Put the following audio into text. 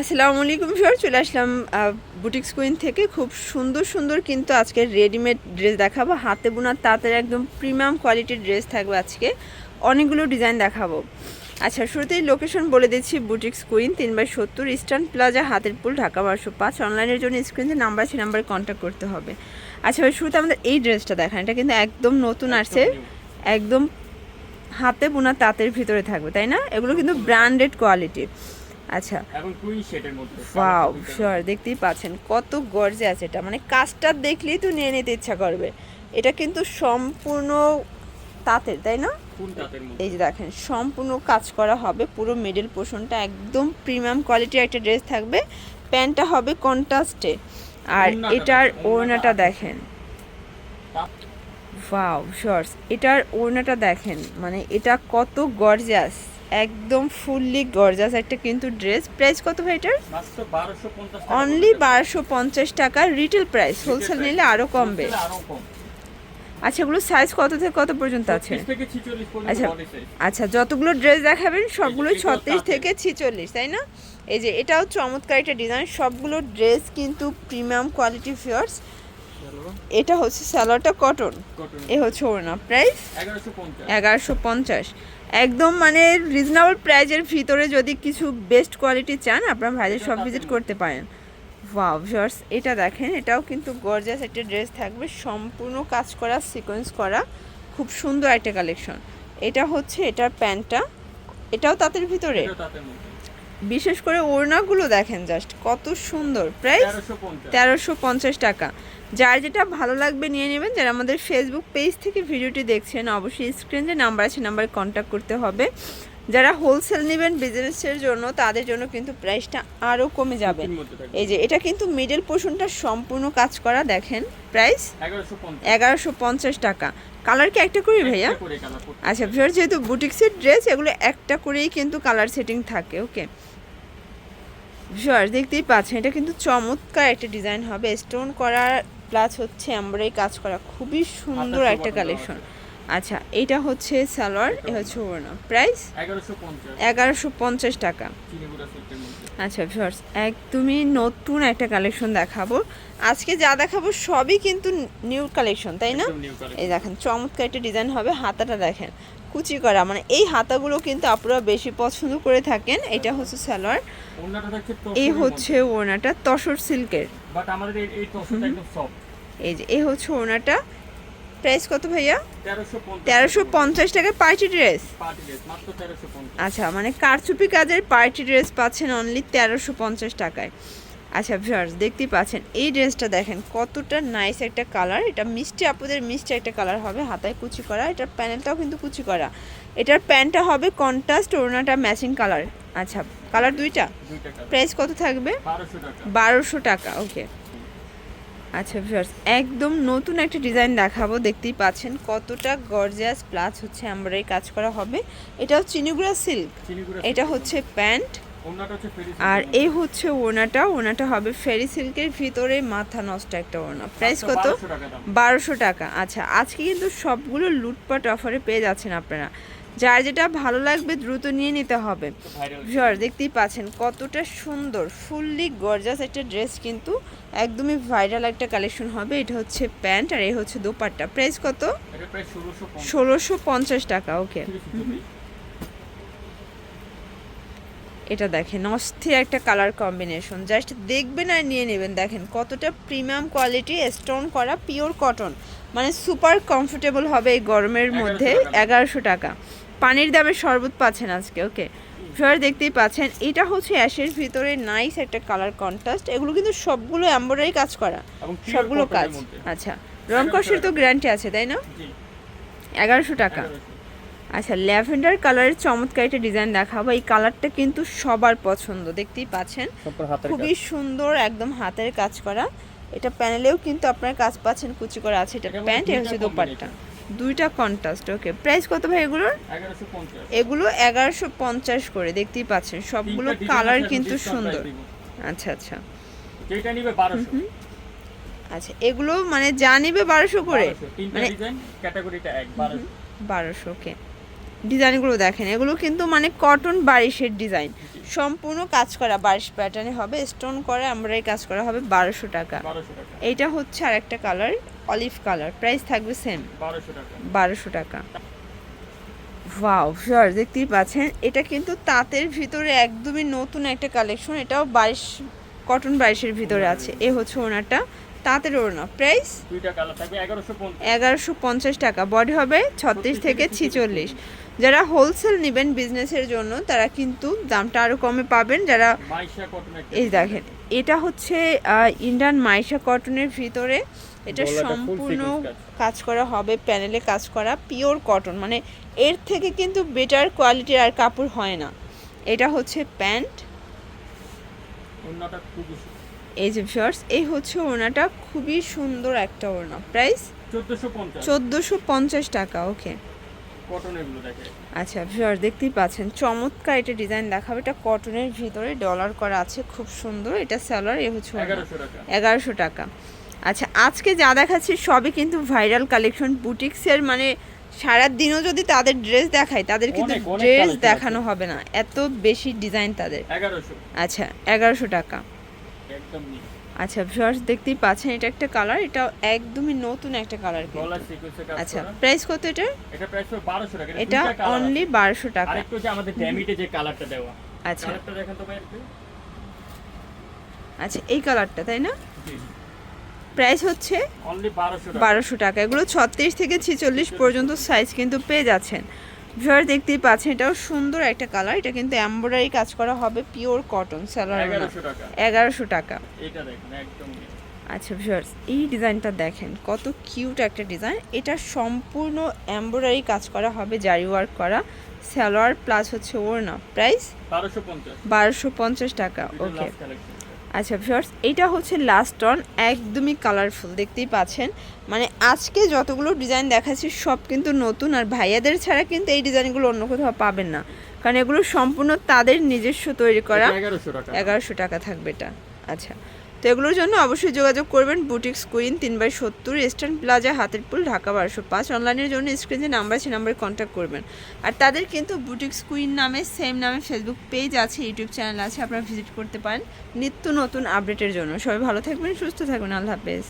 আসসালামু আলাইকুম স্যার চলে আসলাম বুটিক্স কুইন থেকে। খুব সুন্দর সুন্দর কিন্তু আজকে রেডিমেড ড্রেস দেখাবো। হাতে বোনা তাঁতের একদম প্রিমিয়াম কোয়ালিটির ড্রেস থাকবে আজকে। অনেকগুলো ডিজাইন দেখাবো। আচ্ছা শুরুতেই লোকেশন বলে দিচ্ছি বুটিক্স কুইন তিন বাই সত্তর ইস্টার্ন প্লাজা হাতের পুল ঢাকা বারোশো পাঁচ। অনলাইনের জন্য স্ক্রিনে নাম্বার আছে নাম্বারে কন্ট্যাক্ট করতে হবে। আচ্ছা ভাই শুরুতে আমাদের এই ড্রেসটা দেখান। এটা কিন্তু একদম নতুন আসছে। একদম হাতে বোনা তাঁতের ভিতরে থাকবে তাই না? এগুলো কিন্তু ব্র্যান্ডেড কোয়ালিটি আচ্ছা। এখন কুইন শেডের মধ্যে। ওয়াও শিওর দেখতেই পাচ্ছেন। কত গর্জে আছে এটা। মানে কাজটা দেখলেই তো নিয়ে নিতে ইচ্ছা করবে। এটা কিন্তু সম্পূর্ণ তাঁতের তাই না? এই যে দেখেন সম্পূর্ণ কাজ করা হবে। পুরো মিডল পোর্শনটা একদম প্রিমিয়াম কোয়ালিটির একটা ড্রেস থাকবে। প্যান্টটা হবে কন্ট্রাস্টে আর এটার ওড়নাটা দেখেন। ওয়াও শর্টস এটার ওড়নাটা দেখেন। মানে এটা কত গর্জাস একদম ফুললি গর্জাস একটা কিন্তু ড্রেস। প্রাইস কত ভাই এটার? মাত্র 1250 টাকা। অনলি বারোশো পঞ্চাশ টাকা রিটেল প্রাইস হোলসেল নিলে আরও কমবে আরও কম। আচ্ছা এগুলো সাইজ কত থেকে কত পর্যন্ত আছে? 36 থেকে 46 পর্যন্ত আচ্ছা আচ্ছা যতগুলো ড্রেস দেখাবেন সবগুলো ছত্রিশ থেকে ছিচল্লিশ তাই না? এই যে এটাও চমৎকার একটা ডিজাইন সবগুলো ড্রেস কিন্তু প্রিমিয়াম কোয়ালিটি ফিয়ার্স এটা হচ্ছে স্যালোয়ারটা কটন। এ হচ্ছে ওড়না। প্রাইস এগারোশো পঞ্চাশ। একদম মানে রিজনেবল প্রাইজের ভিতরে যদি কিছু বেস্ট কোয়ালিটি চান আপনার ভাইদের সব ভিজিট করতে পারেন। ওয়াও এটা দেখেন এটাও কিন্তু গর্জাস একটা ড্রেস থাকবে। সম্পূর্ণ কাজ করা সিকোয়েন্স করা খুব সুন্দর একটা কালেকশন এটা হচ্ছে এটার প্যান্টটা। এটাও তাঁতের ভিতরে? বিশেষ করে ওড়নাগুলো দেখেন জাস্ট কত সুন্দর। প্রাইস তেরোশো পঞ্চাশ টাকা। যার যেটা ভালো লাগবে নিয়ে নেবেন যারা আমাদের ফেসবুক পেজ থেকে ভিডিওটি দেখছেন অবশ্যই স্ক্রিন যে নাম্বার আছে নাম্বারে কন্ট্যাক্ট করতে হবে। যারা হোলসেল নেবেন বিজনেসের জন্য তাদের জন্য কিন্তু প্রাইসটা আরও কমে যাবে। এই যে এটা কিন্তু মিডল পোর্শনটা সম্পূর্ণ কাজ করা দেখেন প্রাইস এগারোশো পঞ্চাশ। টাকা। কালার কি একটা করি ভাইয়া? আচ্ছা ভিউয়ার যেহেতু বুটিক্সের ড্রেস এগুলো একটা করেই কিন্তু কালার সেটিং থাকে ওকে ভিউয়ার দেখতেই পাচ্ছেন এটা কিন্তু চমৎকার একটা ডিজাইন হবে। স্টোন করা প্লাস হচ্ছে এমব্রয়ডারি কাজ করা। খুবই সুন্দর একটা কালেকশন আচ্ছা এটা হচ্ছে সালোয়ার এ হচ্ছে ওড়না। প্রাইস এগারোশো পঞ্চাশ। টাকা। আচ্ছা ভিউয়ার্স একদমই নতুন একটা কালেকশন দেখাবো। আজকে যা দেখাবো সবই কিন্তু নিউ কালেকশন তাই না। এই দেখেন চমৎকার একটা ডিজাইন হবে হাতাটা দেখেন। কুচি করা মানে এই হাতাগুলো কিন্তু আপনারা বেশি পছন্দ করে থাকেন। এটা হচ্ছে সালোয়ার। এই হচ্ছে ওড়নাটা তসর সিল্কের বাট আমাদের এই টসটা একদম সফট এই যে এই হচ্ছে ওড়নাটা প্রাইস কত ভাইয়া? 1350 তেরোশো পঞ্চাশ টাকা পার্টি ড্রেস পার্টি ড্রেস মাত্র 1350 আচ্ছা মানে কারচুপি কাজের পার্টি ড্রেস পাচ্ছেন অনলি তেরোশো পঞ্চাশ টাকায়। আচ্ছা ভিউয়ার্স দেখতেই পাচ্ছেন। এই ড্রেসটা দেখেন কতটা নাইস একটা কালার এটা মিষ্টি আপুদের মিষ্টি একটা কালার হবে হাতায় কুচি করা। এটার প্যানেলটাও কিন্তু কুচি করা। এটার প্যান্টটা হবে কন্ট্রাস্ট ওড়নাটা ম্যাচিং কালার আচ্ছা কালার দুইটা? প্রাইস কত থাকবে? বারোশো টাকা। ওকে আচ্ছা ভিউয়ার্স একদম নতুন একটা ডিজাইন দেখাবো দেখতেই পাচ্ছেন কতটা গর্জিয়াস প্লাস হচ্ছে এমব্রয়ডারি কাজ করা হবে। এটাও চিনিগুড়া সিল্ক এটা হচ্ছে প্যান্ট হচ্ছে আর এই হচ্ছে ওনাটা ওনাটা হবে ফেরি সিল্কের ভিতরে মাথা নষ্ট একটা ওনা প্রাইস কত? 1200 টাকা দাম। বারোশো টাকা। আচ্ছা আজকে কিন্তু সবগুলো লুটপাট অফারে পেয়ে যাচ্ছেন আপনারা। যার যেটা ভালো লাগবে দ্রুত নিয়ে নিতে হবে। ভিউয়ার দেখতেই পাচ্ছেন কতটা সুন্দর ফুললি গর্জাস একটা ড্রেস কিন্তু একদমই ভাইরাল একটা কালেকশন হবে। এটা হচ্ছে প্যান্ট আর এই হচ্ছে দোপাট্টা। প্রাইস কত? এটা প্রায় 1650 ষোলোশো পঞ্চাশ টাকা ওকে এটা দেখেন অস্থির একটা কালার কম্বিনেশন জাস্ট দেখবেন আর নিয়ে নেবেন। দেখেন কতটা প্রিমিয়াম কোয়ালিটি স্টোন করা পিওর কটন মানে সুপার কমফোর্টেবল হবে এই গরমের মধ্যে এগারোশো টাকা। পানির দামে শরবত পাচ্ছেন আজকে ওকে সবাই দেখতেই পাচ্ছেন এটা হচ্ছে অ্যাশের ভিতরে নাইস একটা কালার কন্ট্রাস্ট এগুলো কিন্তু সবগুলো এম্বয়ডারি কাজ করা সবগুলো কাজ। আচ্ছা রং কষের তো গ্যারান্টি আছে তাই না? এগারোশো টাকা। আচ্ছা ল্যাভেন্ডার কালারের চমৎকার একটা ডিজাইন দেখাবো এই কালারটা কিন্তু সবার পছন্দ দেখতেই পাচ্ছেন। খুবই সুন্দর একদম হাতের কাজ করা। এটা প্যানেলেও কিন্তু আপনার কাজ পাচ্ছেন কুচি করা আছে এটা প্যান্ট এটা হচ্ছে দোপাট্টা। দুইটা কন্ট্রাস্ট ওকে প্রাইস কত ভাই এগুলোর? এগুলো এগারোশো পঞ্চাশ করে দেখতেই পাচ্ছেন। সবগুলো কালার কিন্তু সুন্দর। আচ্ছা আচ্ছা। যেটা নিবে 1200 আচ্ছা এগুলো মানে যা নিবে বারোশো করে? মানে ডিজাইন ক্যাটাগরিটা এক 1200 বারোশো। ওকে ডিজাইনগুলো দেখেন এগুলো কিন্তু মানে কটন বারিশের ডিজাইন সম্পূর্ণ কাজ করা বারিশ প্যাটার্নে হবে স্টোন করে আমরা এই কাজ করা হবে বারোশো টাকা। এইটা হচ্ছে আর একটা কালার অলিভ কালার। প্রাইস থাকবে সেম বারোশো টাকা। ওয়াও শিওর দেখতেই পাচ্ছেন এটা কিন্তু তাঁতের ভিতরে একদমই নতুন একটা কালেকশন এটাও বাইশ কটন বাইশের ভিতরে আছে। এ হচ্ছে ওনারটা তাঁতের ওড়না। প্রাইস দুইটা কালার থাকবে এগারোশো পঞ্চাশ। টাকা। বডি হবে ছত্রিশ থেকে ছিচল্লিশ। যারা হোলসেল নেবেন বিজনেসের জন্য তারা কিন্তু দামটা আরও কমে পাবেন। যারা মাইশা কটন এই দেখেন এটা হচ্ছে ইন্ডিয়ান মাইশা কটনের ভিতরে এটা সম্পূর্ণ কাজ। করা হবে প্যানেলে কাজ করা পিওর কটন মানে এর থেকে কিন্তু বেটার কোয়ালিটির আর কাপড় হয় না। এটা হচ্ছে প্যান্ট এই যে ভিউয়ার্স এই হচ্ছে ওড়নাটা খুবই সুন্দর একটা ওড়না। প্রাইস চোদ্দোশো পঞ্চাশ। টাকা ওকে আচ্ছা ভিউয়ার্স দেখতেই পাচ্ছেন চমৎকার এটা ডিজাইন দেখাবে। এটা কটনের ভিতরে ডলার করা আছে খুব সুন্দর। এটা স্যালোয়ার এ হচ্ছে। এগারোশো টাকা। আচ্ছা আজকে যা দেখাচ্ছি সবই কিন্তু ভাইরাল কালেকশন বুটিক্সের মানে সারা দিনও যদি তাদের ড্রেস দেখায় তাদের কিন্তু ড্রেস দেখানো হবে না। এত বেশি ডিজাইন তাদের। আচ্ছা এগারোশো টাকা। আচ্ছা ভিউয়ার্স দেখতেই পাচ্ছেন এটা একটা কালার এটা একদমই নতুন একটা কালার আচ্ছা প্রাইস কত এটা? এটা প্রাইস হবে বারোশো টাকা এটা অনলি আছে। বারোশো টাকা। আরেকটু যে আমাদের ড্যামিটে যে কালারটা দেওয়া। আচ্ছা। কালারটা দেখেন তো ভাই আচ্ছা এই কালারটা তাই না? প্রাইস হচ্ছে বারোশো টাকা। এগুলো ছত্রিশ থেকে ছিচল্লিশ পর্যন্ত সাইজ কিন্তু পেয়ে যাচ্ছেন। ভিউয়ার দেখতেই পাচ্ছেন এটাও সুন্দর একটা কালার এটা কিন্তু এমব্রয়ডারি কাজ করা হবে পিওর কটন স্যালোয়ার এগারোশো টাকা। আচ্ছা ভিউয়ার্স এই ডিজাইনটা দেখেন কত কিউট একটা ডিজাইন। এটা সম্পূর্ণ এমব্রয়ডারি কাজ করা হবে জারি ওয়ার্ক করা স্যালোয়ার প্লাস হচ্ছে ওড়না। প্রাইস বারোশো পঞ্চাশ। টাকা ওকে আচ্ছা ভিউয়ার্স এটা হচ্ছে লাস্ট অন একদমই কালারফুল দেখতেই পাচ্ছেন। মানে আজকে যতগুলো ডিজাইন দেখাচ্ছি সব কিন্তু নতুন আর ভাইয়াদের ছাড়া কিন্তু এই ডিজাইনগুলো অন্য কোথাও পাবেন না। কারণ এগুলো সম্পূর্ণ তাদের নিজস্ব তৈরি করা। এগারোশো টাকা থাকবে এটা। আচ্ছা তো এগুলোর জন্য অবশ্যই যোগাযোগ করবেন বুটিক্স কুইন তিন বাই সত্তর ইস্টার্ন প্লাজা হাতের পুল ঢাকা বারোশো পাঁচ। অনলাইনের জন্য স্ক্রিন যে নাম্বার আছে নাম্বারে কন্ট্যাক্ট করবেন। আর তাদের কিন্তু বুটিক্স কুইন নামে সেম নামে ফেসবুক পেজ আছে ইউটিউব চ্যানেল আছে, আপনারা ভিজিট করতে পারেন নিত্য নতুন আপডেটের জন্য। সবাই ভালো থাকবেন, সুস্থ থাকবেন। আল্লাহ হাফেজ।